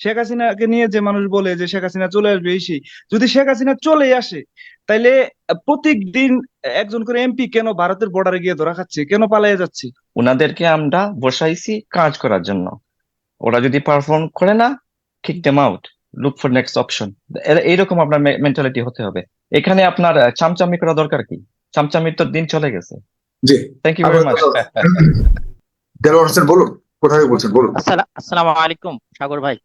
শেখ হাসিনাকে নিয়ে যে মানুষ বলে যে শেখ হাসিনা চলে আসবে এই সেই। যদি শেখ হাসিনা চলে আসে তাইলে প্রত্যেকদিন একজন করে এমপি কেন ভারতের বর্ডারে গিয়ে ধরা খাচ্ছে? কেন পালিয়ে যাচ্ছে? ওনাদেরকে আমরা বসাইছি কাজ করার জন্য। ওরা যদি পারফর্ম করে না kick them out look for next option এইরকম আপনার মেন্টালিটি হতে হবে। এখানে আপনার চামচামি করা দরকার কি? চামচামির তো দিন চলে গেছে। জি। Thank you very much Delwar Hossain বলুন। কোথা থেকে বলছেন? বলুন। আসসালামু আলাইকুম সাগর ভাই।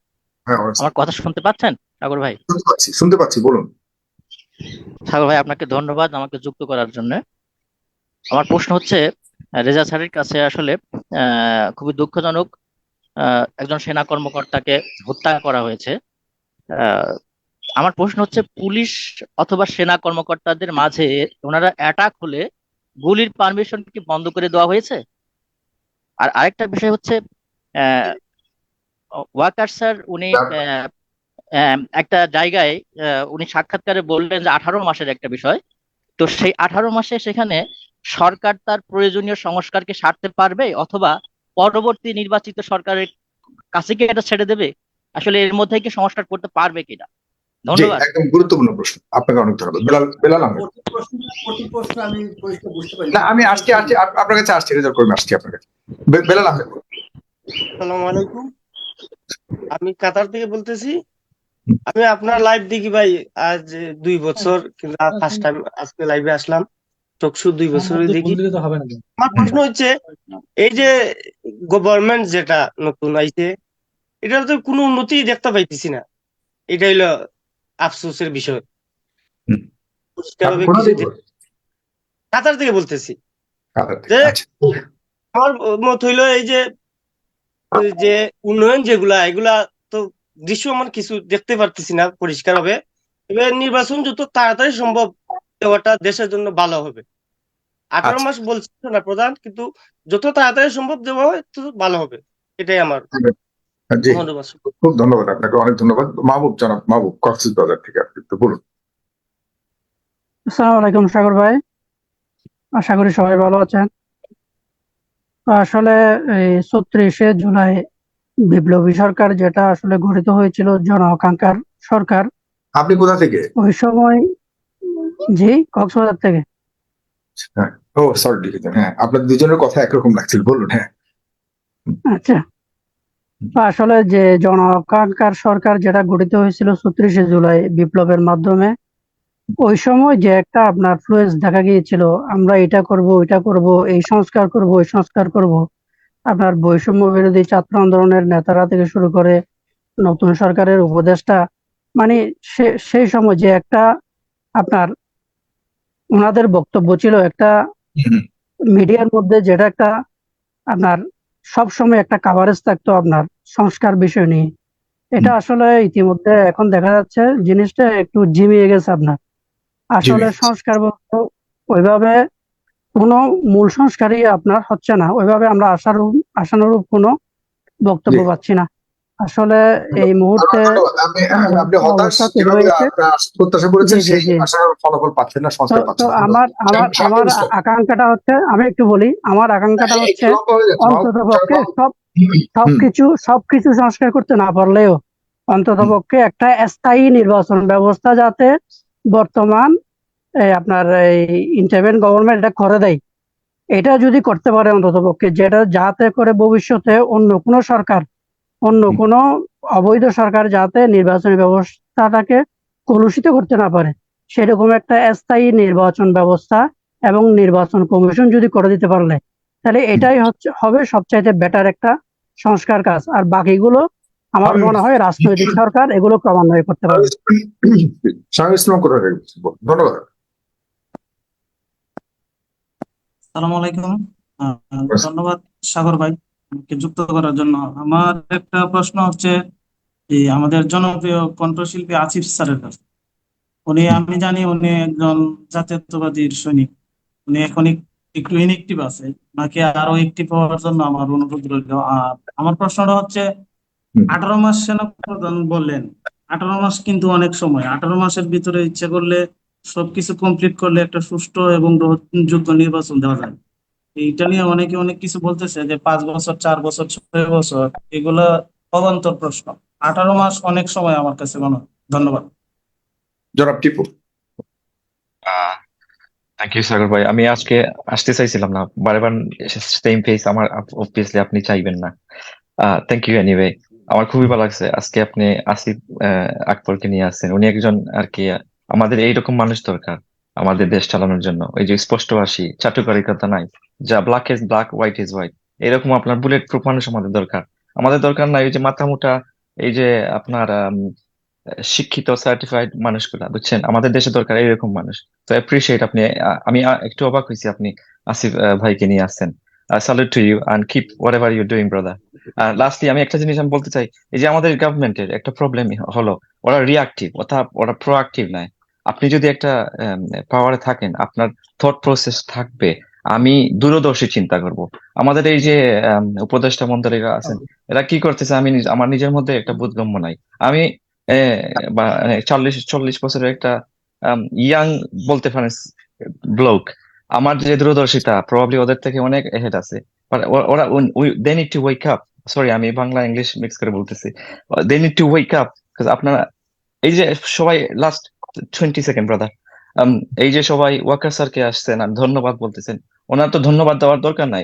আমার- আমার কথা শুনতে পাচ্ছেন সাগর ভাই? শুনতে পাচ্ছি শুনতে পাচ্ছি বলুন। সাগর ভাই আপনাকে ধন্যবাদ আমাকে যুক্ত করার জন্য। আমার প্রশ্ন হচ্ছে রেজা স্যারের কাছে আসলে খুবই দুঃখজনক একজন সেনা কর্মকর্তাকে হত্যা করা হয়েছে। আমার প্রশ্ন হচ্ছে পুলিশ অথবা সেনা কর্মকর্তাদের মাঝে ওনারা অ্যাটাক হলে গুলির পারমিশন কি বন্ধ করে দেওয়া হয়েছে? আর আরেকটা বিষয় হচ্ছে ওয়াকার স্যার উনি আহ, আহ, একটা জায়গায় আহ, উনি সাক্ষাৎকারে বললেন যে আঠারো মাসের একটা বিষয়। তো সেই আঠারো মাসে সেখানে সরকার তার প্রয়োজনীয় সংস্কারকে সারতে পারবে অথবা পরবর্তী নির্বাচিত সরকারের কাছে কি এটা ছেড়ে দেবে? আসলে এর মধ্যে কি সংস্কার করতে পারবে কিনা? ধন্যবাদ। একদম গুরুত্বপূর্ণ প্রশ্ন। আপনাকে অনেক ধন্যবাদ। বেলাল বেলাল প্রশ্ন আমি বুঝতে পারি। না আমি আসছি আসছি আপনার কাছে আসছি রেজাল্ট করে আসছি আপনার কাছে। বেলাল আহমেদ। আসসালামু আলাইকুম। আমি কাতার থেকে বলতেছি আমি আপনার লাইভ দেখি ভাই আজ দুই বছর কিন্তু ফার্স্ট টাইম আজকে লাইভে আসলাম। দুই বছরই দেখি। আমার প্রশ্ন হচ্ছে এই যে গভর্নমেন্ট যেটা নতুন আইছে এটা তো কোনো উন্নতি দেখতে পাইতেছি না। এটা হইল আফসোসের বিষয়? কাতার থেকে বলতেছি। কাতার থেকে, যে- আচ্ছা। আমার মত হইল এই যে যে উন্নয়ন যেগুলা এগুলা তো দৃশ্য আমার কিছু দেখতে পারতেছি না পরিষ্কার হবে এবার নির্বাচন যত তাড়াতাড়ি সম্ভব দেওয়াটা দেশের জন্য ভালো হবে। আঠারো আচ্ছা। মাস বলছে না প্রধান কিন্তু যত তাড়াতাড়ি সম্ভব দেওয়া হয় তত ভালো হবে। এটাই আমার জি। ধন্যবাদ খুব ধন্যবাদ আপনাকে অনেক ধন্যবাদ। মাহবুব জনাব মাহবুব কক্সিস বাজার থেকে আপনি তো বলুন। আসসালামু আলাইকুম সাগর ভাই। আশা করি সবাই ভালো আছেন। আসলে এই ছত্রিশে জুলাই বিপ্লবী সরকার যেটা আসলে গঠিত হয়েছিল জন আকাঙ্ক্ষার সরকার আপনি কোথা থেকে? ওই সময় জি কক্সবাজার থেকে। ও সরি হ্যাঁ আপনার দুজনের কথা একরকম লাগছিল বলুন হ্যাঁ। আচ্ছা। আসলে যে জন আকাঙ্ক্ষার সরকার যেটা গঠিত হয়েছিল ছত্রিশে জুলাই বিপ্লবের মাধ্যমে ওই সময় যে একটা আপনার ফ্লুয়েন্স দেখা গিয়েছিল আমরা এটা করব ওইটা করব এই সংস্কার করব ওই সংস্কার করব। আপনার বৈষম্য বিরোধী ছাত্র আন্দোলনের নেতারা থেকে শুরু করে নতুন সরকারের উপদেষ্টা মানে সে- সেই সময় যে একটা আপনার ওনাদের বক্তব্য ছিল একটা মিডিয়ার মধ্যে যেটা একটা আপনার সব সময় একটা কাভারেজ থাকতো আপনার সংস্কার বিষয় নিয়ে। এটা আসলে ইতিমধ্যে এখন দেখা যাচ্ছে জিনিসটা একটু জিমিয়ে গেছে আপনার। আসলে সংস্কার বলতে ওইভাবে কোনো মূল সংস্কারই আপনার হচ্ছে না। ওইভাবে আমরা আশার আশানুরূপ কোনো বক্তব্য পাচ্ছি না। আসলে এই মুহূর্তে না আমার আমার আমার আকাঙ্ক্ষাটা হচ্ছে আমি একটু বলি আমার আকাঙ্ক্ষাটা হচ্ছে লম্বা অন্তত পক্ষে সব সবকিছু সবকিছু সংস্কার করতে না পারলেও অন্তত পক্ষে একটা স্থায়ী নির্বাচন ব্যবস্থা যাতে বর্তমান আপনার এই ইন্টারভেন গভর্নমেন্ট এটা করে দেয়। এটা যদি করতে পারে অন্তত পক্ষে যেটা যাতে করে ভবিষ্যতে অন্য কোনো সরকার অন্য। কোনো অবৈধ সরকার যাতে নির্বাচনী ব্যবস্থাটাকে কলুষিত করতে না পারে সেরকম একটা স্থায়ী নির্বাচন ব্যবস্থা এবং নির্বাচন কমিশন যদি করে দিতে পারলে তাহলে এটাই হচ্ছে হবে সবচাইতে বেটার একটা সংস্কার কাজ। আর বাকিগুলো আমার মনে হয় রাজনৈতিক সরকার এগুলো ক্রমান্বয়ে করতে পারবে। ধন্যবাদ। সালাম আলাইকুম। ধন্যবাদ সাগর ভাই আমাকে যুক্ত করার জন্য। আমার একটা প্রশ্ন হচ্ছে এই আমাদের জনপ্রিয় কণ্ঠশিল্পী আসিফ স্যারের কাছে। উনি আমি জানি উনি একজন জাতীয়তাবাদীর সৈনিক। উনি এখন একটু ইনএক্টিভ আছে। নাকি আরও একটিভ হওয়ার জন্য আমার অনুরোধ রইল। আর আমার প্রশ্নটা হচ্ছে। আঠারো মাস সেনাপ্রধান বললেন আঠারো মাস কিন্তু অনেক সময়। আঠারো মাসের ভিতরে ইচ্ছে করলে সবকিছু কমপ্লিট করলে একটা সুষ্ঠু এবং গ্রহণযোগ্য নির্বাচন দেওয়া যায়। এইটা নিয়ে অনেকে অনেক কিছু বলতেছে যে পাঁচ বছর চার বছর ছয় বছর এগুলা অবান্তর প্রশ্ন। আঠারো মাস অনেক সময় আমার কাছে মনে হয়। ধন্যবাদ। জনাব টিপু। থ্যাংক ইউ সাগর ভাই। আমি আজকে আসতে চাইছিলাম না। বারবার সেম ফেস আমার অবভিয়াসলি আপনি চাইবেন না। থ্যাংক ইউ এনিওয়ে আমার খুবই ভালো লাগছে। আজকে আপনি আসিফ আকবরকে নিয়ে আসছেন। উনি একজন আর কি, আমাদের এইরকম মানুষ দরকার আমাদের দেশ চালানোর জন্য। ওই যে স্পষ্টভাষী চাটুকারিকতা নাই, যা black is black white is white এরকম আপনার বুলেট প্রুফ মানুষ আমাদের দরকার। আমাদের দরকার নাই ওই যে মাথা মোটা, এই যে আপনার শিক্ষিত সার্টিফাইড মানুষগুলা, বুঝছেন? আমাদের দেশে দরকার এরকম মানুষ। তো অ্যাপ্রিসিয়েট আপনি আমি একটু অবাক হয়েছি আপনি আসিফ ভাইকে নিয়ে আসছেন। Salute to you and keep whatever you doing brother R lastly আমি একটা জিনিস আমি বলতে চাই, এই যে আমাদের গভর্নমেন্টের একটা প্রবলেম হলো, ওরা রিয়াক্টিভ অর্থাৎ ওরা প্রোয়াক্টিভ নয়। আপনি যদি একটা পাওয়ারে থাকেন, আপনার থট প্রসেস থাকবে, আমি দূরদর্শী চিন্তা করব। আমাদের এই যে উপদেষ্টা মন্ত্রীরা আছেন, এরা কি করতেছে, আমি আমার নিজের মধ্যে একটা বোধগম্য নাই। আমি চল্লিশ চল্লিশ বছরের একটা ইয়াং বলতে পারেন ব্লক আমার যে দূরদর্শিতা প্রবাবলি ওদের থেকে অনেক হেড আছে। ওরা they need to wake up sorry আমি বাংলা ইংলিশ মিক্স করে বলতেছি। They need to wake up আপনারা, এই যে সবাই লাস্ট টোয়েন্টি সেকেন্ড ব্রাদার এই যে সবাই ওয়াকার স্যারকে আসছেন, আর ধন্যবাদ বলতেছেন, ওনার তো ধন্যবাদ দেওয়ার দরকার নাই।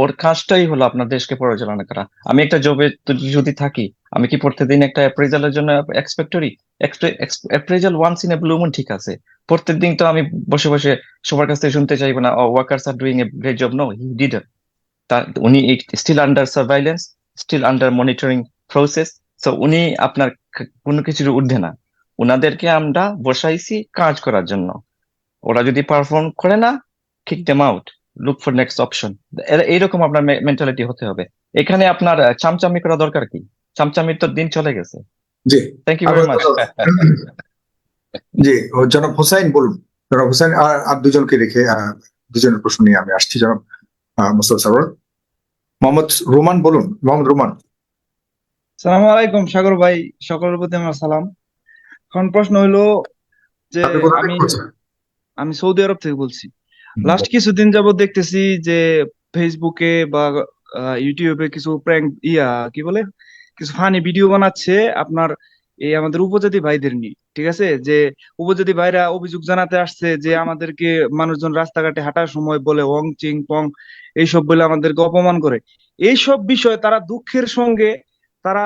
ওর কাজটাই হলো আপনার দেশকে পরিচালনা করা। আমি একটা জবে যদি থাকি, আমি কি প্রত্যেকদিন একটা অ্যাপ্রেজালের জন্য এক্সপেক্ট করি appraisal once in a blue ঠিক আছে। প্রত্যেকদিন তো আমি বসে বসে সবার কাছ থেকে শুনতে চাইব না workers are doing a great job no he did তার উনি still under surveillance still under monitoring process so উনি আপনার কোনো কিছুর ঊর্ধ্বে না। ওনাদেরকে আমরা বসাইছি কাজ করার জন্য। ওরা যদি পারফর্ম করে না kick them out look for next option এইরকম আপনার মেন্টালিটি হতে হবে। এখানে আপনার চামচামি করা দরকার কি? চামচামির তো দিন চলে গেছে। জি। থ্যাংক ইউ ভেরি মাচ জি ও জনাব হোসাইন বলুন। জনাব হোসাইন আর আর দুজনকে রেখে দুজনের প্রশ্ন নিয়ে আমি আসছি। জনাব মুস্তফা সরোয়ার মোহাম্মদ রোমান বলুন। মোহাম্মদ রোমান। সালাম আলাইকুম সাগর ভাই। সকলের প্রতি আমার সালাম। এখন প্রশ্ন হইল যে আমি আমি সৌদি আরব থেকে বলছি। লাস্ট কিছুদিন যাবত দেখতেছি যে ফেসবুকে বা ইউটিউবে কিছু প্র্যাঙ্ক ইয়া কি বলে? কিছু ফানি ভিডিও বানাচ্ছে আপনার এই আমাদের উপজাতি ভাইদের নিয়ে ঠিক আছে? যে উপজাতি ভাইরা অভিযোগ জানাতে আসছে যে আমাদেরকে মানুষজন রাস্তাঘাটে হাঁটার সময় বলে ওং চিং পং এইসব বলে আমাদেরকে অপমান করে। এইসব বিষয় তারা দুঃখের সঙ্গে তারা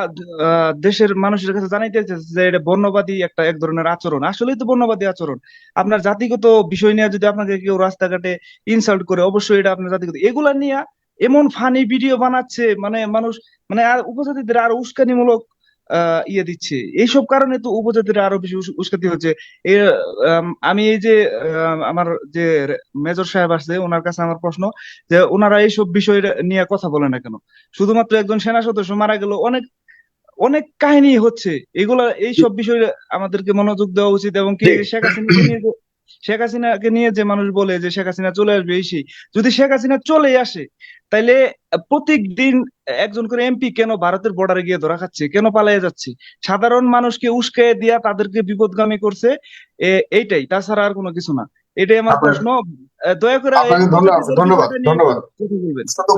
দেশের মানুষের কাছে জানাইতে যে এটা বর্ণবাদী একটা এক ধরনের আচরণ। আসলেই তো বর্ণবাদী আচরণ। আপনার জাতিগত বিষয় নিয়ে যদি আপনাকে কেউ রাস্তাঘাটে ইনসাল্ট করে, অবশ্যই এটা আপনার জাতিগত। এগুলা নিয়ে এমন ফানি ভিডিও বানাচ্ছে মানে মানুষ মানে আর উপজাতিদের আরও উস্কানিমূলক ইয়ে দিচ্ছে। এইসব কারণে তো উপজাতিরা আরও বেশি উস- উস্কাতি হচ্ছে। আমি এই যে আমার যে মেজর সাহেব আছে ওনার কাছে আমার প্রশ্ন যে ওনারা এইসব বিষয় নিয়ে কথা বলে না কেন? শুধুমাত্র একজন সেনা সদস্য মারা গেল অনেক অনেক কাহিনী হচ্ছে। এগুলা এইসব বিষয়ে আমাদেরকে মনোযোগ দেওয়া উচিত এবং কি শেখ যে শেখ হাসিনাকে নিয়ে যে মানুষ বলে যে শেখ হাসিনা চলে আসবে এই সেই। যদি শেখ হাসিনা চলে আসে তাইলে প্রত্যেক দিন একজন করে এমপি কেন ভারতের বর্ডারে গিয়ে ধরা খাচ্ছে? কেন পালিয়ে যাচ্ছে? সাধারণ মানুষকে উস্কাইয়ে দিয়া তাদেরকে বিপদগামী করছে এইটাই। তাছাড়া আর কোনো কিছু না। এটাই আমার প্রশ্ন। দয়া করে ধন্যবাদ ধন্যবাদ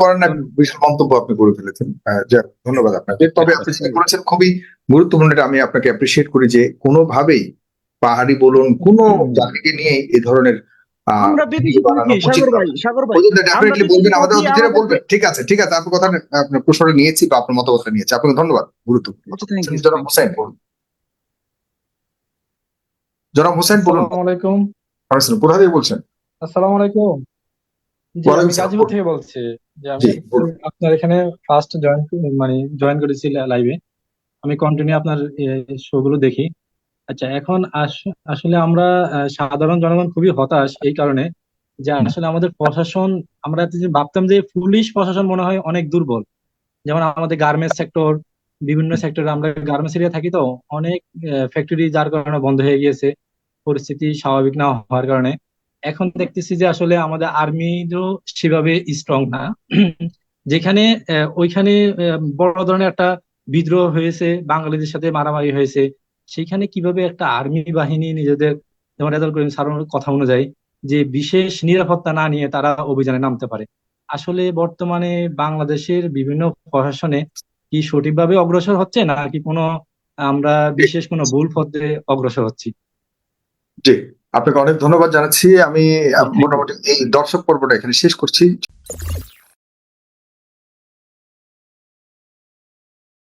করেন না বিশাল মন্তব্য আপনি করে ফেলেছেন। ধন্যবাদ আপনাকে। তবে আপনি করেছেন খুবই গুরুত্বপূর্ণ এটা আমি আপনাকে অ্যাপ্রিসিয়েট করি যে কোনোভাবেই পাহাড়ি বলুন কোনো জাতিকে নিয়ে। এই ধরনের ঠিক আছে ঠিক আছে আপনার কথা আপনার প্রশ্নটা নিয়েছি বা আপনার মতামতটা নিয়েছি। আপনাকে ধন্যবাদ গুরুত্বপূর্ণ আচ্ছা, thank জনাব হোসেন বলুন। জনাব হোসেন বলুন। আলাইকুম। আসসালাম, কোথা থেকে বলছেন? আসসালামু আলাইকুম। আমি গাজীপুর থেকে বলছি যে আমি বলুন। আপনার এখানে ফার্স্ট জয়েন মানে জয়েন করেছি লাইভে আমি কন্টিনিউ আপনার শো গুলো দেখি। আচ্ছা এখন আস- আসলে আমরা সাধারণ জনগণ খুবই হতাশ এই কারণে যে আসলে আমাদের প্রশাসন আমরা এতদিন ভাবতাম যে পুলিশ প্রশাসন মনে হয় অনেক দুর্বল। যেমন আমাদের গার্মেন্টস সেক্টর বিভিন্ন সেক্টরে আমরা গার্মেন্টস এরিয়া থাকি তো অনেক ফ্যাক্টরি যার কারণে বন্ধ হয়ে গিয়েছে। পরিস্থিতি স্বাভাবিক না হওয়ার কারণে। এখন দেখতেছি যে আসলে আমাদের আর্মিও সেভাবে স্ট্রং না। যেখানে ওইখানে বড় ধরনের একটা বিদ্রোহ হয়েছে বাঙালিদের সাথে মারামারি হয়েছে। সেখানে কীভাবে একটা আর্মি বাহিনী নিজেদের যেমন রেজাল্ট করিম কথা অনুযায়ী যে বিশেষ নিরাপত্তা না নিয়ে তারা অভিযানে নামতে পারে। আসলে বর্তমানে বাংলাদেশের বিভিন্ন প্রশাসনে কি সঠিকভাবে অগ্রসর হচ্ছে নাকি কোনো আমরা বিশেষ কোনো ভুল পথে অগ্রসর হচ্ছি? জি আপনাকে অনেক ধন্যবাদ জানাচ্ছি। আমি মোটামুটি এই দর্শক পর্বটা এখানে শেষ করছি।